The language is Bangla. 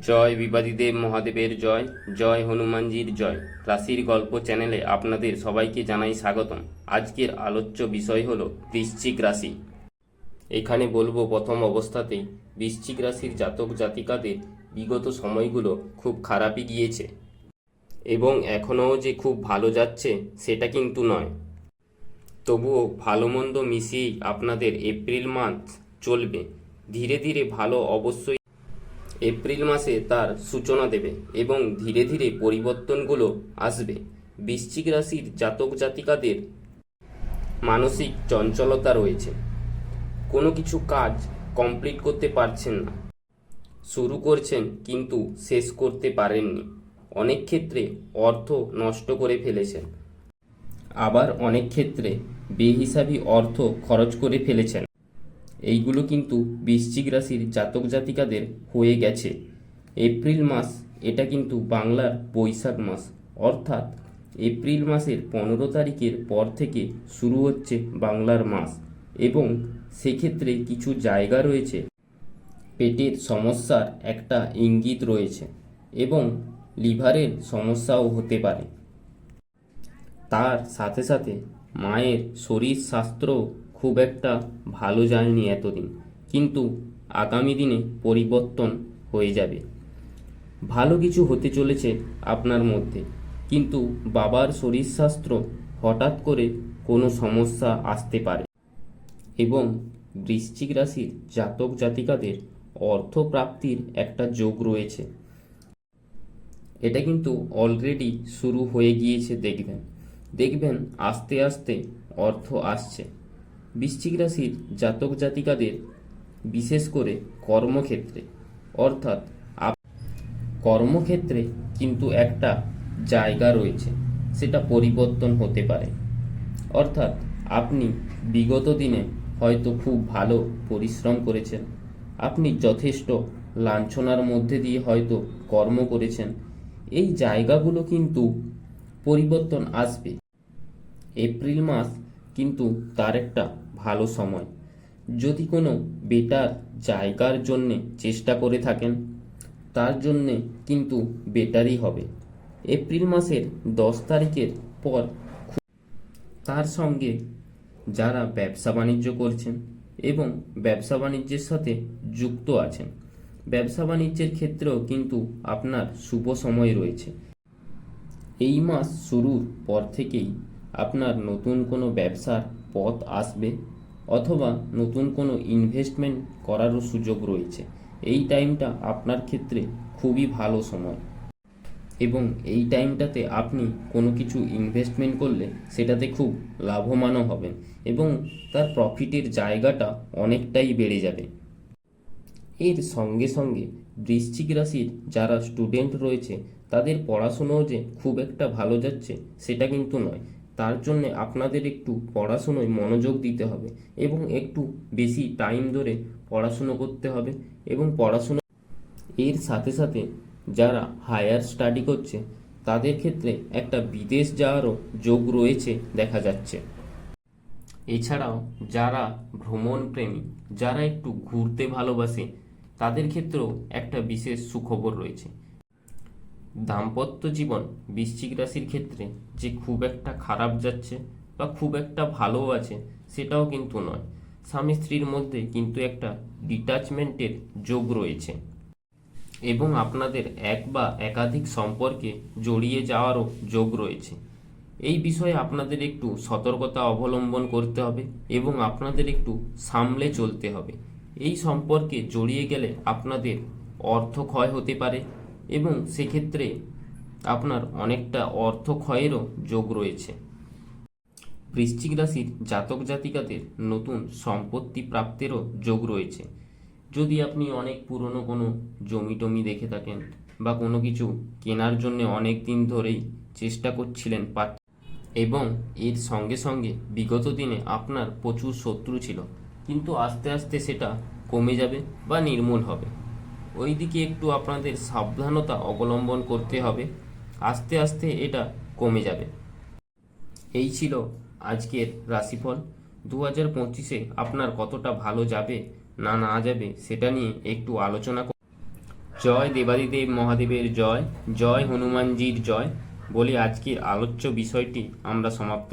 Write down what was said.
জয় বিবাদীদেব মহাদেবের জয় জয় হনুমানজির জয়। রাশির গল্প চ্যানেলে আপনাদের সবাইকে জানাই স্বাগতম। আজকের আলোচ্য বিষয় হল বৃশ্চিক রাশি। এখানে বলব প্রথম অবস্থাতেই, বৃশ্চিক রাশির জাতক জাতিকাদের বিগত সময়গুলো খুব খারাপই গিয়েছে। এবং এখনও যে খুব ভালো যাচ্ছে, সেটা কিন্তু নয়। তবুও ভালো মন্দ মিশিয়েই আপনাদের এপ্রিল মাস চলবে। ধীরে ধীরে ভালো অবশ্যই এপ্রিল মাসে তার সূচনা দেবে এবং ধীরে ধীরে পরিবর্তনগুলো আসবে। বৃশ্চিক রাশির জাতক জাতিকাদের মানসিক চঞ্চলতা রয়েছে। কোনো কিছু কাজ কমপ্লিট করতে পারছেন না। শুরু করছেন কিন্তু শেষ করতে পারেননি। অনেক ক্ষেত্রে অর্থ নষ্ট করে ফেলেছেন। আবার অনেক ক্ষেত্রে বেহিসাবি অর্থ খরচ করে ফেলেছেন। এইগুলো কিন্তু বৃশ্চিক রাশির জাতক জাতিকাদের হয়ে গেছে। এপ্রিল মাস, এটা কিন্তু বাংলার বৈশাখ মাস। অর্থাৎ এপ্রিল মাসের পনেরো তারিখের পর থেকে শুরু হচ্ছে বাংলার মাস এবং সেক্ষেত্রে কিছু জায়গা রয়েছে। পেটের সমস্যার একটা ইঙ্গিত রয়েছে এবং লিভারের সমস্যাও হতে পারে। তার সাথে সাথে মায়ের শরীর স্বাস্থ্য খুব একটা ভালো যায়নি এতদিন। কিন্তু আগামী দিনে পরিবর্তন হয়ে যাবে। ভালো কিছু হতে চলেছে আপনার মধ্যে। কিন্তু বাবার শরীর স্বাস্থ্য হঠাৎ করে কোনো সমস্যা আসতে পারে। এবং বৃশ্চিক রাশির জাতক জাতিকাদের অর্থ প্রাপ্তির একটা যোগ রয়েছে। এটা কিন্তু অলরেডি শুরু হয়ে গিয়েছে, দেখবেন। দেখবেন আস্তে আস্তে অর্থ আসছে। বৃশ্চিক রাশির জাতক জাতিকাদের বিশেষ করে কর্মক্ষেত্রে, অর্থাৎ কর্মক্ষেত্রে কিন্তু একটা জায়গা রয়েছে, সেটা পরিবর্তন হতে পারে। অর্থাৎ আপনি বিগত দিনে হয়তো খুব ভালো পরিশ্রম করেছেন, আপনি যথেষ্ট লাঞ্ছনার মধ্যে দিয়ে হয়তো কর্ম করেছেন, এই জায়গাগুলো কিন্তু পরিবর্তন আসবে। এপ্রিল মাস কিন্তু তার একটা ভালো সময়। যদি কোনো বেটার জায়গার জন্যে চেষ্টা করে থাকেন, তার জন্যে কিন্তু বেটারই হবে। এপ্রিল মাসের দশ তারিখের পর তার সঙ্গে যারা ব্যবসা বাণিজ্য করছেন এবং ব্যবসা বাণিজ্যের সাথে যুক্ত আছেন, ব্যবসা বাণিজ্যের ক্ষেত্রেও কিন্তু আপনার শুভ সময় রয়েছে। এই মাস শুরুর পর থেকেই আপনার নতুন কোনো ব্যবসার পথ আসবে অথবা নতুন কোনো ইনভেস্টমেন্ট করারও সুযোগ রয়েছে। এই টাইমটা আপনার ক্ষেত্রে খুবই ভালো সময়। এবং এই টাইমটাতে আপনি কোনো কিছু ইনভেস্টমেন্ট করলে সেটাতে খুব লাভবানও হবেন এবং তার প্রফিটের জায়গাটা অনেকটাই বেড়ে যাবে। এর সঙ্গে সঙ্গে বৃশ্চিক রাশির যারা স্টুডেন্ট রয়েছে, তাদের পড়াশুনোও যে খুব একটা ভালো যাচ্ছে, সেটা কিন্তু নয়। তার জন্য আপনাদের একটু পড়াশুনোয় মনোযোগ দিতে হবে এবং একটু বেশি টাইম ধরে পড়াশুনো করতে হবে এবং পড়াশুনো এর সাথে সাথে যারা হায়ার স্টাডি করছে, তাদের ক্ষেত্রে একটা বিদেশ যাওয়ারও যোগ রয়েছে দেখা যাচ্ছে। এছাড়াও যারা ভ্রমণ প্রেমী, যারা একটু ঘুরতে ভালোবাসে, তাদের ক্ষেত্রেও একটা বিশেষ সুখবর রয়েছে। দাম্পত্য জীবন বৃশ্চিক রাশির ক্ষেত্রে যে খুব একটা খারাপ যাচ্ছে বা খুব একটা ভালোও আছে সেটাও কিন্তু নয়। স্বামী স্ত্রীর মধ্যে কিন্তু একটা ডিটাচমেন্টের যোগ রয়েছে এবং আপনাদের এক বা একাধিক সম্পর্কে জড়িয়ে যাওয়ারও যোগ রয়েছে। এই বিষয়ে আপনাদের একটু সতর্কতা অবলম্বন করতে হবে এবং আপনাদের একটু সামলে চলতে হবে। এই সম্পর্কে জড়িয়ে গেলে আপনাদের অর্থ ক্ষয় হতে পারে এবং সেক্ষেত্রে আপনার অনেকটা অর্থ ক্ষয়েরও যোগ রয়েছে। বৃশ্চিক রাশির জাতক জাতিকাদের নতুন সম্পত্তি প্রাপ্তেরও যোগ রয়েছে। যদি আপনি অনেক পুরনো কোনো জমি টমি দেখে থাকেন বা কোনো কিছু কেনার জন্য অনেক দিন ধরেই চেষ্টা করছিলেন এবং এর সঙ্গে সঙ্গে বিগত দিনে আপনার প্রচুর শত্রু ছিল, কিন্তু আস্তে আস্তে সেটা কমে যাবে বা নির্মূল হবে। ওই দিকে একটু আপনাদের সাবধানতা অবলম্বন করতে হবে। আস্তে আস্তে এটা কমে যাবে। এই ছিল আজকের রাশিফল। দু হাজার পঁচিশে আপনার কতটা ভালো যাবে না না যাবে সেটা নিয়ে একটু আলোচনা জয় দেবাদিদেব মহাদেবের জয় জয় হনুমানজির জয় বলে আজকের আলোচ্য বিষয়টি আমরা সমাপ্ত